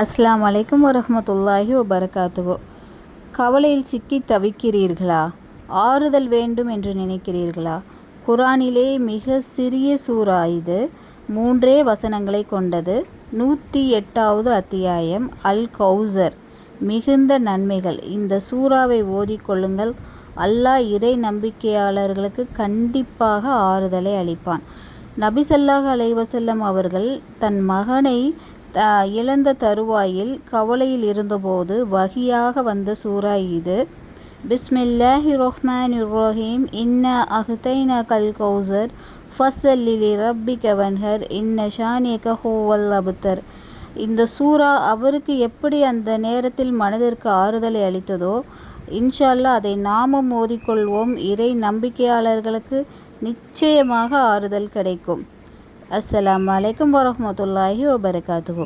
அஸ்லாம் வலைக்கம் வரமத்துல்லாஹி வபரகாத்துவோ கவலையில் சிக்கி தவிக்கிறீர்களா? ஆறுதல் வேண்டும் என்று நினைக்கிறீர்களா? குரானிலே மிக சிறிய சூறா இது. மூன்றே வசனங்களை கொண்டது. நூற்றி எட்டாவது அத்தியாயம் அல் கௌசர். மிகுந்த நன்மைகள். இந்த சூறாவை ஓதிக்கொள்ளுங்கள் அல்லாஹ் இறை நம்பிக்கையாளர்களுக்கு கண்டிப்பாக ஆறுதலை அளிப்பான். நபிசல்லாஹ் அலைவசல்லம் அவர்கள் தன் மகனை இழந்த தருவாயில் கவலையில் இருந்தபோது வகியாக வந்த சூறா இது. பிஸ்மில்லாஹி ரஹ்மான் ரஹீம் இன்ன அஹ்தைனா கல் கௌசர். ஃபஸ்ஸல்லிலி ரப்பி கவன்ஹர் இன்ன ஷானியக ஹூவல் அபுத்தர். இந்த சூறா அவருக்கு எப்படி அந்த நேரத்தில் மனதிற்கு ஆறுதலை அளித்ததோ இன்ஷால்லா அதை நாமும் மோதிக்கொள்வோம் இறை நம்பிக்கையாளர்களுக்கு நிச்சயமாக ஆறுதல் கிடைக்கும். அஸ்ஸலாம் வலைக்கம் வரமத்துல்லாஹி வபரகாத்துஹூ